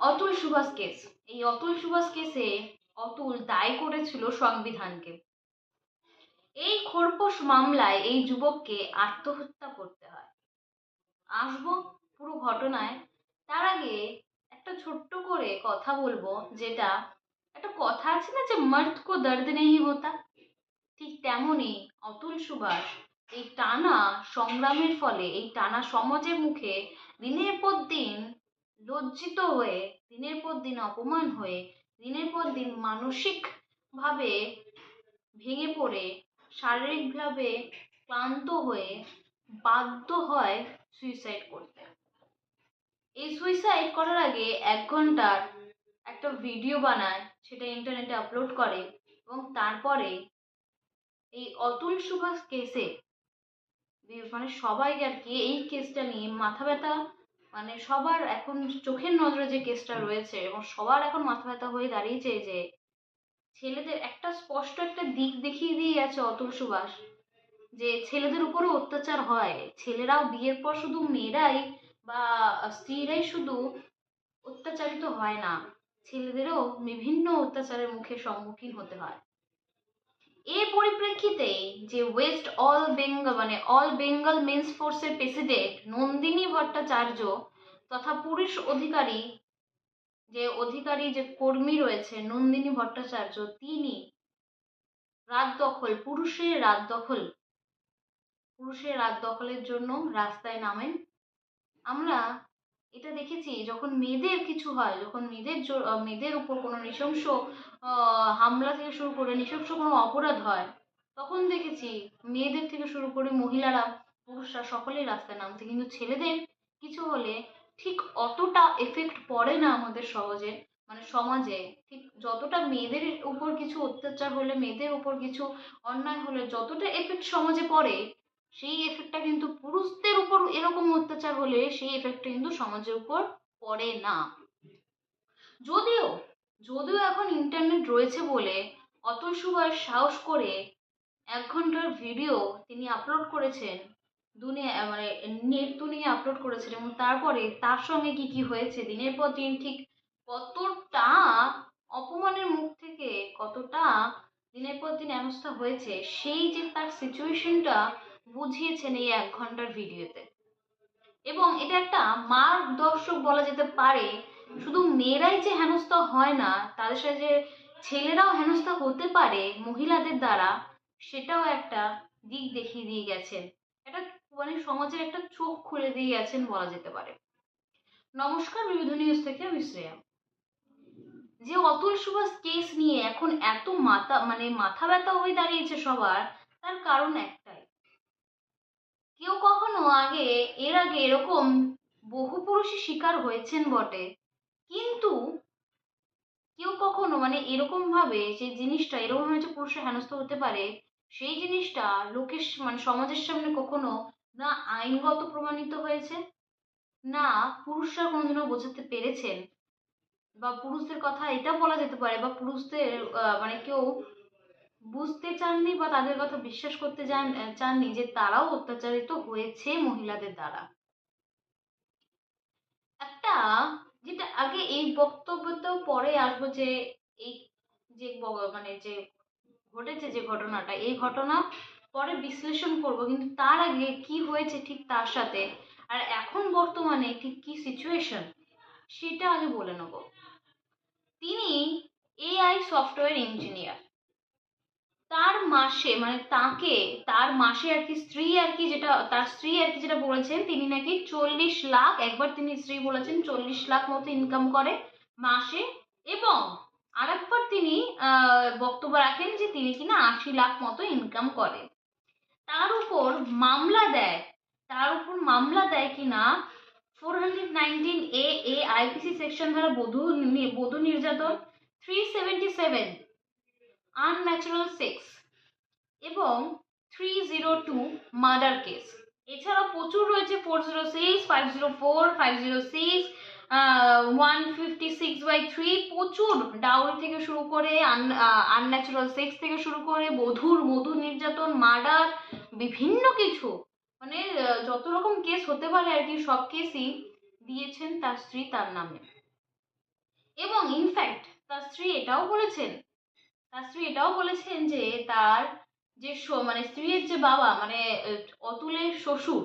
Atul Subhash case. এই অতুল সুভাষ কেসে অতুল দায় করেছিল সংবিধানকে। এই খোরপোশ মামলায় এই যুবককে আত্মহত্যা করতে হয়। আসব পুরো ঘটনায়। তার আগে একটা ছোট্ট করে কথা বলব, যেটা একটা কথা আছে না যে, মর্দ কো দর্দ নেই হতা? ঠিক তেমনই অতুল সুভাষ এই টানা সংগ্রামের ফলে, এই টানা সমাজের মুখে দিনের পর দিন লজ্জিত হয়ে দিনের পর দিন অপমান হয়ে দিনের পর দিন মানসিকভাবে ভেঙে পড়ে, শারীরিকভাবে ক্লান্ত হয়ে বাধ্য হয় সুইসাইড করতে। এই সুইসাইড করার আগে এক ঘণ্টার একটা ভিডিও বানায়, সেটা ইন্টারনেটে আপলোড করে এবং তারপরে এই অতুল সুভাষ কেসে মানে সবাই আর কি এই কেসটা নিয়ে মাথা ব্যথা মানে সবার এখন চোখের নজরে যে কেসটা রয়েছে এবং সবার এখন মাথা ব্যথা হয়ে দাঁড়িয়েছে যে ছেলেদের একটা স্পষ্ট একটা দিক দেখিয়ে দিয়ে গেছে অতুল সুভাষ। যে ছেলেদের উপরও অত্যাচার হয়। ছেলেরাও বিয়ের পর শুধু মেয়েরাই বা স্ত্রীরাই শুধু অত্যাচারিত হয় না। ছেলেদেরও বিভিন্ন অত্যাচারের মুখে সম্মুখীন হতে হয়। এর পরিপ্রেক্ষিতে যে ওয়েস্ট অল বেঙ্গল মানে অল বেঙ্গল মেন্স ফোর্সের প্রেসিডেন্ট নন্দিনী ভট্টাচার্য তথা পুরুষ অধিকারী, যে অধিকারী, যে কর্মী রয়েছে নন্দিনী ভট্টাচার্য, তিনি রাত দখল, পুরুষের রাত দখল, পুরুষের রাত দখলের জন্য রাস্তায় নামেন। আমরা এটা দেখেছি যখন মেয়েদের কিছু হয়, যখন মেয়েদের মেয়েদের উপর কোনো নৃশংস হামলা থেকে শুরু করে নৃশংস কোনো অপরাধ হয়। তখন দেখেছি মেয়েদের থেকে শুরু করে মহিলারা, পুরুষরা সকলেই রাস্তায় নামতে কিন্তু ছেলেদের কিছু হলে ঠিক অতটা এফেক্ট পড়ে না আমাদের সহজে মানে সমাজে। ঠিক যতটা মেয়েদের উপর কিছু অত্যাচার হলে, মেয়েদের উপর কিছু অন্যায় হলে, যতটা এফেক্ট সমাজে পড়ে, সেই এফেক্টটা কিন্তু পুরুষদের উপর এরকম অত্যাচার হলে, সেই এফেক্টটা কিন্তু সমাজের উপর পড়ে না। যদিও রয়েছে বলে অতুল সুভাষ সাহস করে এক ঘণ্টার ভিডিও তিনি আপলোড করেছেন। দুনিয়া মানে নেট দুনিয়া আপলোড করেছেন এবং তারপরে তার সঙ্গে কি কি হয়েছে? দিনের পর দিন ঠিক কতটা অপমানের মুখ থেকে কতটা দিনের পর দিন অবস্থা হয়েছে, সেই যে তার সিচুয়েশনটা বুঝিয়েছেন এই এক ঘণ্টার ভিডিওতে এবং এটা একটা মার্গদর্শক বলা যেতে পারে, শুধু মেয়েরাই যে হেনস্থা হয় না, তাদের সাথে যে ছেলেরাও হেনস্থা হতে পারে মহিলাদের দ্বারা, সেটাও একটা দিক দেখিয়ে দিয়ে গেছেন। এটা মানে সমাজের একটা চোখ খুলে দিয়ে গেছেন বলা যেতে পারে। নমস্কার, বিবিধ নিউজ থেকে আমি শ্রেয়া। যে অতুল সুভাষ কেস নিয়ে এখন এত মাথা মানে মাথা ব্যথা হয়ে দাঁড়িয়েছে সবার, তার কারণ একটাই। কেউ কখনো আগে, এর আগে এরকম বহু পুরুষই শিকার হয়েছেন বটে। কিন্তু কেউ কখনো মানে এরকম ভাবে যে জিনিসটা, এরকম ভাবে যে পুরুষের হেনস্থ হতে পারে, সেই জিনিসটা লোকের মানে সমাজের সামনে কখনো না আইনগত প্রমাণিত হয়েছে? না পুরুষরা কোনোদিনও বোঝাতে পেরেছেন? বা পুরুষদের কথা এটা বলা যেতে পারে বা পুরুষদের মানে কেউ বুঝতে চাননি বা তাদের কথা বিশ্বাস করতে চান চাননি যে তারাও অত্যাচারিত হয়েছে মহিলাদের দ্বারা। একটা যেটা আগে এই বক্তব্যতেও পরে আসব যে এই যে মানে যে ঘটেছে যে ঘটনাটা, এই ঘটনা পরে বিশ্লেষণ করব, কিন্তু তার আগে কি হয়েছে ঠিক তার সাথে আর এখন বর্তমানে ঠিক কি সিচুয়েশন সেটা আগে বলে নেব। তিনি এআই সফটওয়্যার ইঞ্জিনিয়ার তার মাসে মানে তাকে, তার মাসে আর কি স্ত্রী আর কি যেটা, তার স্ত্রী আর কি যেটা বলেছেন, তিনি নাকি চল্লিশ লাখ, একবার তিনি স্ত্রী বলেছেন, চল্লিশ লাখ মতো ইনকাম করে মাসে এবং আরেকবার তিনি বক্তব্য রাখেন যে তিনি কিনা আশি লাখ মতো ইনকাম করে। তার উপর মামলা দেয়, তার উপর মামলা দেয় কিনা four hundred nineteen A A IPC section ধারা বধূ বধূ নির্যাতন three seventy seven unnatural sex এবং three zero two murder case এছাড়াও প্রচুর রয়েছে four zero six five zero four five zero six one fifty six by three প্রচুর dowry থেকে শুরু করে আনন্যাচারাল সেক্স থেকে শুরু করে বধুর, মধু নির্যাতন মার্ডার বিভিন্ন কিছু। মানে যত রকম কেস হতে পারে আর কি, সব কেসই দিয়েছেন তার স্ত্রী তার নামে। এবং ইনফ্যাক্ট তার স্ত্রী এটাও বলেছেন তার স্ত্রী এটাও বলেছেন যে তার যে মানে স্ত্রীর যে বাবা মানে অতুলের শ্বশুর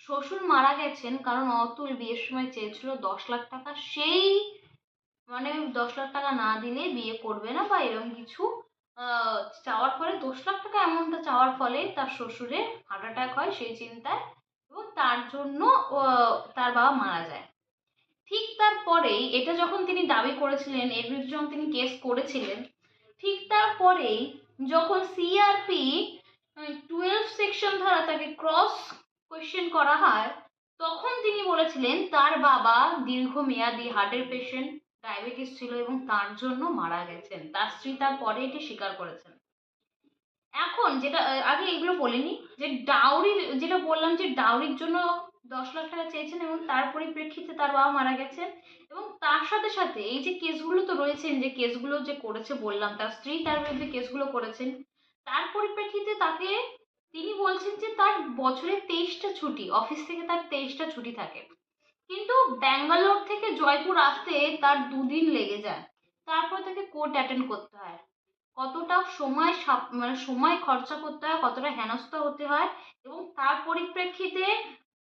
শ্বশুর মারা গেছেন কারণ অতুল বিয়ের সময় চেয়েছিল দশ লাখ টাকা। সেই মানে দশ লাখ টাকা না দিলে বিয়ে করবে না বা এরকম কিছু চাওয়ার ফলে, দশ লাখ টাকা অ্যামাউন্টটা চাওয়ার ফলে তার শ্বশুরের হার্ট অ্যাটাক হয় সেই চিন্তায় এবং তার জন্য তার বাবা মারা যায়। ঠিক তারপরেই এটা যখন তিনি দাবি করেছিলেন, এর বিরুদ্ধে যখন তিনি কেস করেছিলেন ঠিক তারপরেই যখন সিআরপি টুয়েলভ সেকশন ধারা তাকে ক্রস কোয়েশ্চেন করা হয়, তখন তিনি বলেছিলেন, তার বাবা দীর্ঘমেয়াদী হার্টের পেশেন্ট ডায়াবেটিস ছিল এবং তার জন্য মারা গেছেন। তার স্ত্রী তার পরে এটি স্বীকার করেছেন। এখন যেটা আগে এগুলো বলিনি, যে ডাউরি যেটা বললাম যে ডাউরির জন্য দশ লাখ টাকা চেয়েছেন এবং তার পরিপ্রেক্ষিতে তার বাবা মারা গেছেন এবং তার সাথে সাথে এই যে কেসগুলো তো রয়েছেন, যে কেসগুলো যে করেছে বললাম, তার স্ত্রী তার বিরুদ্ধে কেসগুলো করেছেন, তার পরিপ্রেক্ষিতে তাকে তিনি বলছেন যে তার বছরে তেইশটা ছুটি, অফিস থেকে তার তেইশটা ছুটি থাকে। কিন্তু ব্যাঙ্গালোর থেকে জয়পুর আসতে তার দুদিন লেগে যায়। তারপর তাকে কোর্ট অ্যাটেন্ড করতে হয়। কতটা সময় মানে সময় খরচা করতে হয়, কতটা হেনস্থা হতে হয় এবং তার পরিপ্রেক্ষিতে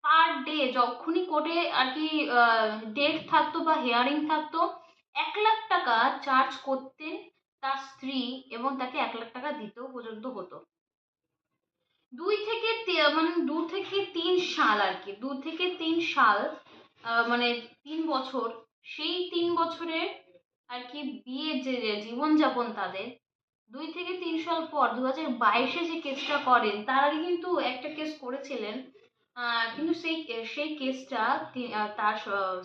পার ডে যখনই কোর্টে আর কি ডেট থাকতো বা হিয়ারিং থাকতো, এক লাখ টাকা চার্জ করতেন তার স্ত্রী এবং তাকে এক লাখ টাকা দিতেও পর্যন্ত হতো। দুই থেকে মানে দু থেকে তিন সাল আর কি, দু থেকে তিন সাল মানে তিন বছর, সেই তিন বছরে আর কি বিয়ে যে জীবনযাপন তাদের দুই থেকে তিন সাল পর দু হাজার বাইশে যে কেসটা করেন তার আগে কিন্তু একটা কেস করেছিলেন। কিন্তু সেই সেই কেসটা তার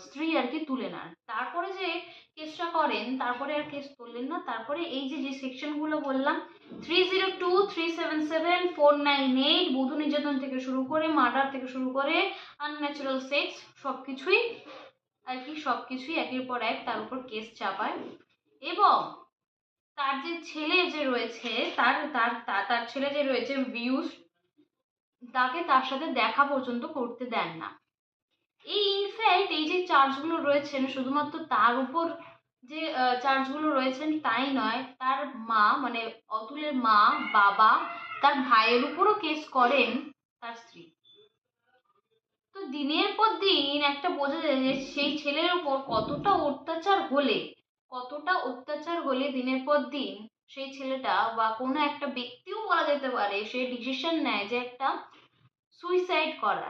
স্ত্রী আর কি তুলে নেন। তারপরে যে কেসটা করেন, তারপরে আর কেস তুললেন না। তারপরে এই যে যে সেকশনগুলো বললাম three zero two three seven seven four nine eight বধূ নির্যাতন থেকে শুরু করে মার্ডার থেকে শুরু করে আনন্যাচারাল সেক্স সব কিছুই আর কি সব কিছুই একের পর এক তার উপর কেস চাপায়। এবং তার যে ছেলে যে রয়েছে, তার তার তার- ছেলে যে রয়েছে ভিউস তাকে তার সাথে দেখা পর্যন্ত করতে দেন না। এই ইনফ্যাক্ট এই যে চার্জগুলো রয়েছেন, শুধুমাত্র তার উপর যে চার্জগুলো রয়েছেন তাই নয়, তার মা মানে অতুলের মা, বাবা, তার ভাইয়ের উপরও কেস করেন তার স্ত্রী। তো দিনের পর দিন একটা বোঝা যায় যে সেই ছেলের উপর কতটা অত্যাচার হলে কতটা অত্যাচার হলে দিনের পর দিন সেই ছেলেটা বা কোনো একটা ব্যক্তিও বলা যেতে পারে, সে ডিসিশন নেয় যে একটা সুইসাইড করা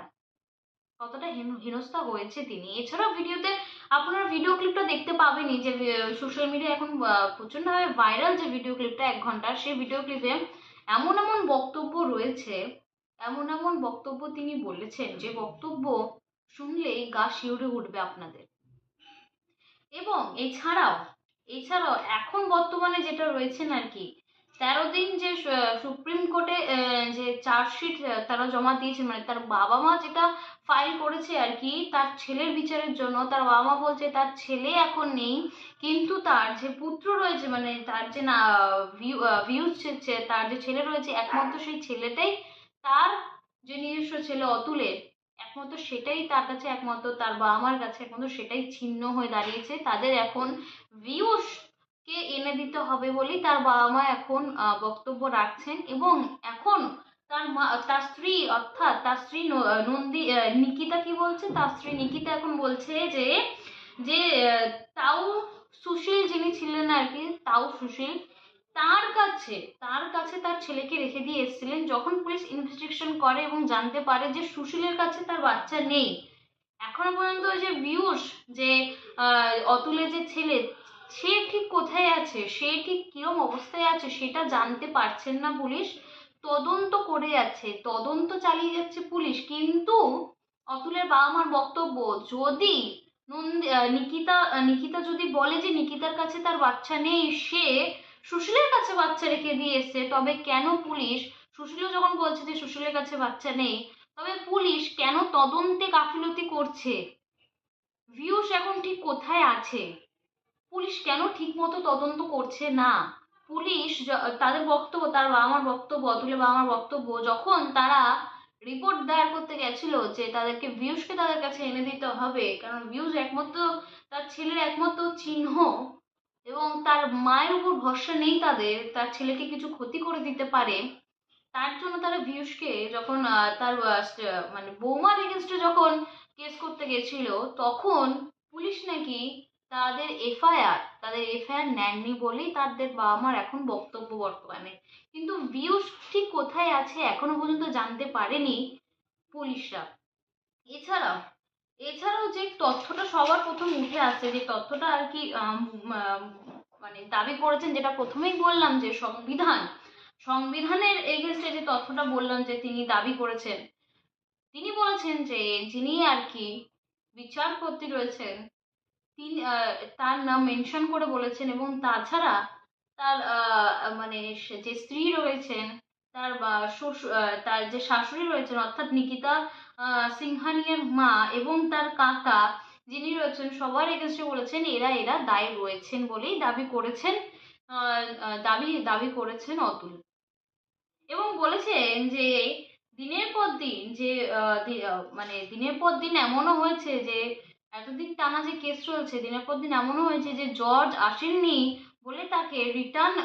কতটা হেন- হেনস্থা হয়েছে তিনি। এছাড়াও ভিডিওতে আপনারা ভিডিও ক্লিপটা দেখতে পাবেনই যে সোশ্যাল মিডিয়া এখন প্রচণ্ডভাবে ভাইরাল যে ভিডিও ক্লিপটা এক ঘণ্টার, সেই ভিডিও ক্লিপে এমন এমন বক্তব্য রয়েছে, এমন এমন বক্তব্য তিনি বলেছেন। যে বক্তব্য শুনলেই গা শিউরে উঠবে আপনাদের। এবং এছাড়াও এছাড়াও এখন বর্তমানে যেটা রয়েছেন আর কি, তেরো দিন যে সুপ্রিম কোর্টে যে চার্জশিট তারা জমা দিয়েছে মানে তার বাবা মা যেটা ফাইল করেছে আর কি, তার ছেলের বিচারের জন্য, তার বাবা মা বলছে তার ছেলে এখন নেই, কিন্তু তার যে পুত্র রয়েছে মানে তার যে না ভিউজ তার যে ছেলে রয়েছে, একমাত্র সেই ছেলেটাই তার যে নিজস্ব ছেলে অতুলের একমাত্র সেটাই তার কাছে একমাত্র তার বাবা মার কাছে একমাত্র সেটাই ছিন্ন হয়ে দাঁড়িয়েছে। তাদের এখন ভিউস কে এনে দিতে হবে বলেই তার বাবা মা এখন বক্তব্য রাখছেন এবং এখন তার মা, তার স্ত্রী অর্থাৎ তার স্ত্রী নন্দী নিকিতা কি বলছে? তার স্ত্রী নিকিতা এখন বলছে যে যে তাও সুশীল যিনি ছিলেন আর কি, তাও সুশীল তার কাছে তার কাছে তার ছেলেকে রেখে দিয়ে এসেছিলেন। যখন পুলিশ ইনভেস্টিগেশন করে এবং জানতে পারে যে সুশীলের কাছে তার বাচ্চা নেই, এখনও পর্যন্ত যে বিয়ুষ, যে অতুলের যে ছেলে, সে ঠিক কোথায় আছে? সে ঠিক কিরম অবস্থায় আছে সেটা জানতে পারছেন না পুলিশ। তদন্ত করে যাচ্ছে, তদন্ত চালিয়ে যাচ্ছে পুলিশ। কিন্তু অতুলের বাবা মার বক্তব্য, যদি নন্দি নিকিতা নিকিতা যদি বলে যে নিকিতার কাছে তার বাচ্চা নেই, সে সুশীলের কাছে বাচ্চা রেখে দিয়ে এসছে, তবে কেন পুলিশ? সুশীলও যখন বলছে যে সুশীলের কাছে বাচ্চা নেই, তবে পুলিশ কেন তদন্তে গাফিলতি করছে? ভিউস এখন ঠিক কোথায় আছে? পুলিশ কেন ঠিকমতো তদন্ত করছে না? পুলিশ তাদের বক্তব্য, তার বাবা মার বক্তব্য, অতুলের বাবা মার বক্তব্য, যখন তারা রিপোর্ট দায়ের করতে গেছিল যে তাদেরকে ভিউসকে তাদের কাছে এনে দিতে হবে, কারণ ভিউজ একমাত্র, তার ছেলের একমাত্র চিহ্ন এবং তার মায়ের উপর ভরসা নেই তাদের, তার ছেলেকে কিছু ক্ষতি করে দিতে পারে, তার জন্য তারা ভিউসকে যখন তার মানে বৌমার এগেনস্টে যখন কেস করতে গেছিল, তখন পুলিশ নাকি তাদের এফআইআর তাদের এফআইআর নেননি বলেই তাদের বাবা মার এখন বক্তব্য বর্তমানে। কিন্তু ভিউস ঠিক কোথায় আছে এখনও পর্যন্ত জানতে পারেনি পুলিশরা। এছাড়াও এছাড়াও যে তথ্যটা সবার প্রথম উঠে আসছে যে তথ্যটা আর কি মানে দাবি করেছেন যেটা প্রথমেই বললাম যে সংবিধান, সংবিধানের এগেনস্টে যে তথ্যটা বললাম যে তিনি দাবি করেছেন, তিনি বলেছেন যে যিনি আর কি বিচারপতি রয়েছেন, তিনি তার নাম মেনশন করে বলেছেন এবং তাছাড়া তার মানে যে স্ত্রী রয়েছেন, তার তার যে শাশুড়ি রয়েছেন, অর্থাৎ নিকিতা সিংহানিয়ার মা এবং তার কাকা যিনি রয়েছেন, সবার এগেনস্টে বলেছেন, এরা এরা দায়ী রয়েছেন বলেই দাবি করেছেন দাবি দাবি করেছেন অতুল। এবং বলেছেন যে, দিনের পর দিন যে মানে দিনের পর দিন এমনও হয়েছে যে, এতদিন টানা যে কেস চলছে, দিনের পর দিন এমনও হয়েছে যে, জর্জ আসেননি বলে তাকে রিটার্ন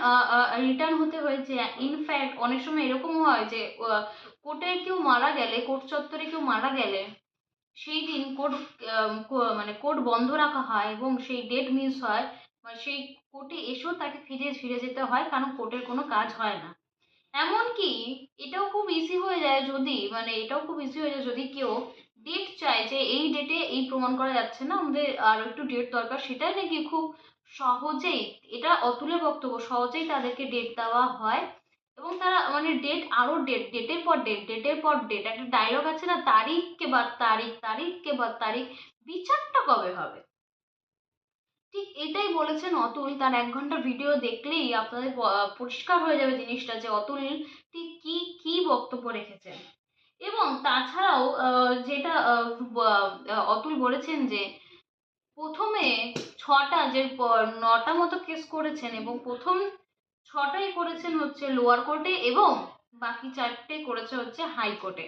রিটার্ন হতে হয়েছে। ইনফ্যাক্ট অনেক সময় এরকম হয় যে কোর্টে কেউ মারা গেলে, কোর্ট চত্বরে কেউ মারা গেলে, সেই দিন কোর্ট মানে কোর্ট বন্ধ রাখা হয় এবং সেই ডেট মিস হয়, বা সেই কোর্টে এসেও তাকে ফিরে ফিরে যেতে হয়, কারণ কোর্টের কোনো কাজ হয় না। এমনকি এটাও খুব ইজি হয়ে যায় যদি মানে এটাও খুব ইজি হয়ে যায় যদি কেউ ডেট চায় যে এই ডেটে এই প্রমাণ করা যাচ্ছে না, আমাদের আরও একটু ডেট দরকার, সেটাই নাকি খুব সহজেই, এটা অতুলের বক্তব্য, সহজেই তাদেরকে ডেট দেওয়া হয়। এবং তারা মানে ডেট আরও ডেট ডেটের পর ডেট ডেটের পর ডেট একটা ডায়লগ আছে না তারিখ কে বাদ তারিখ তারিখ কে বাদ তারিখ, বিচারটা কবে হবে? ঠিক এটাই বলেছেন অতুল, তার এক ঘণ্টা ভিডিও দেখলেই আপনাদের পরিষ্কার হয়ে যাবে জিনিসটা যে অতুল ঠিক কি কি বক্তব্য রেখেছেন। এবং তাছাড়াও যেটা অতুল বলেছেন যে প্রথমে ছটা যে নটা মতো কেস করেছেন এবং প্রথম ছটাই করেছেন হচ্ছে লোয়ার কোর্টে এবং বাকি চারটে করেছে হচ্ছে হাইকোর্টে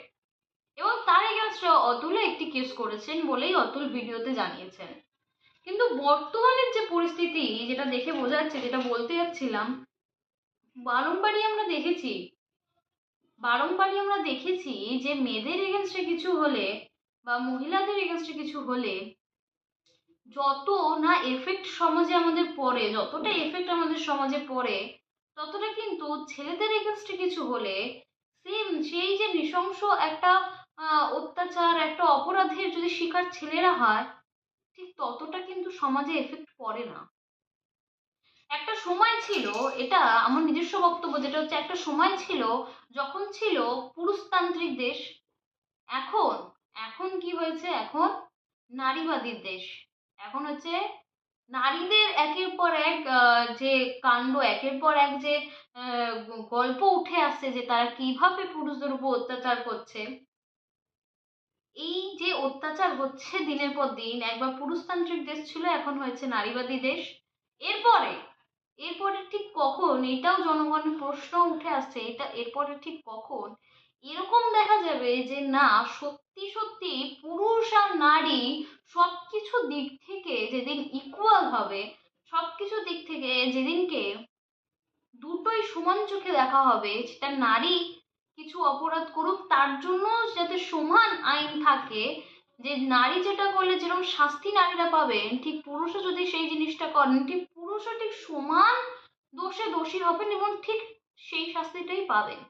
এবং তার এগেনস্টে অতুলও একটি কেস করেছেন বলেই অতুল ভিডিওতে জানিয়েছেন। কিন্তু বর্তমানের যে পরিস্থিতি, যেটা দেখে বোঝা যাচ্ছে, যেটা বলতে যাচ্ছিলাম বারংবারই আমরা দেখেছি বারংবারই আমরা দেখেছি যে মেয়েদের এগেনস্টে কিছু হলে বা মহিলাদের এগেনস্টে কিছু হলে যত না এফেক্ট সমাজে আমাদের পড়ে, যতটা এফেক্ট আমাদের সমাজে পড়ে ততটা কিন্তু ছেলেদের এগেনস্টে কিছু হলে সেম সেই যে নৃশংস একটা অত্যাচার, একটা অপরাধের যদি শিকার ছেলেরা হয়, ঠিক ততটা কিন্তু সমাজে এফেক্ট পড়ে না। একটা সময় ছিল, এটা আমার নিজস্ব বক্তব্য, যেটা হচ্ছে একটা সময় ছিল, যখন ছিল পুরুষতান্ত্রিক দেশ, এখন এখন কি হয়েছে? এখন নারীবাদীর দেশ, এখন হচ্ছে নারীদের একের পর এক যে কাণ্ড, একের পর এক যে গল্প উঠে আসছে যে তারা কীভাবে পুরুষদের উপর অত্যাচার করছে। এই যে অত্যাচার হচ্ছে দিনের পর দিন, একবার পুরুষতান্ত্রিক দেশ ছিল, এখন হয়েছে নারীবাদী দেশ। এরপরে এরপরে ঠিক কখন? এটাও জনগণের প্রশ্ন উঠে আসছে, এটা, এরপরে ঠিক কখন? এরকম দেখা যাবে যে না, সত্যি সত্যি পুরুষ আর নারী সবকিছু দিক থেকে যেদিন ইকুয়াল হবে সব কিছু দিক থেকে যেদিনকে দুটোই সমান চোখে দেখা হবে, সেটা নারী কিছু অপরাধ করুক, তার জন্য যাতে সমান আইন থাকে, যে নারী যেটা করলে যেরকম শাস্তি নারীরা পাবেন, ঠিক পুরুষও যদি সেই জিনিসটা করেন, ঠিক পুরুষও ঠিক সমান দোষে দোষী হবেন এবং ঠিক সেই শাস্তিটাই পাবেন।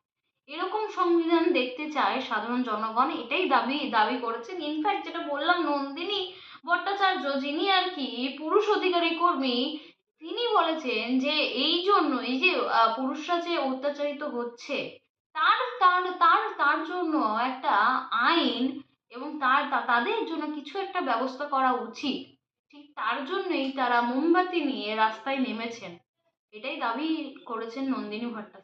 এরকম সংবিধান দেখতে চায় সাধারণ জনগণ, এটাই দাবি দাবি করেছেন। ইনফ্যাক্ট যেটা বললাম, নন্দিনী ভট্টাচার্য, যিনি আর কি পুরুষ অধিকারী কর্মী, তিনি বলেছেন যে এই জন্য, এই যে পুরুষরা যে অত্যাচারিত হচ্ছে, তার তার তার তার জন্য একটা আইন এবং তার তাদের জন্য কিছু একটা ব্যবস্থা করা উচিত। ঠিক তার জন্যই তারা মোমবাতি নিয়ে রাস্তায় নেমেছেন। এটাই দাবি করেছেন নন্দিনী ভট্টাচার্য।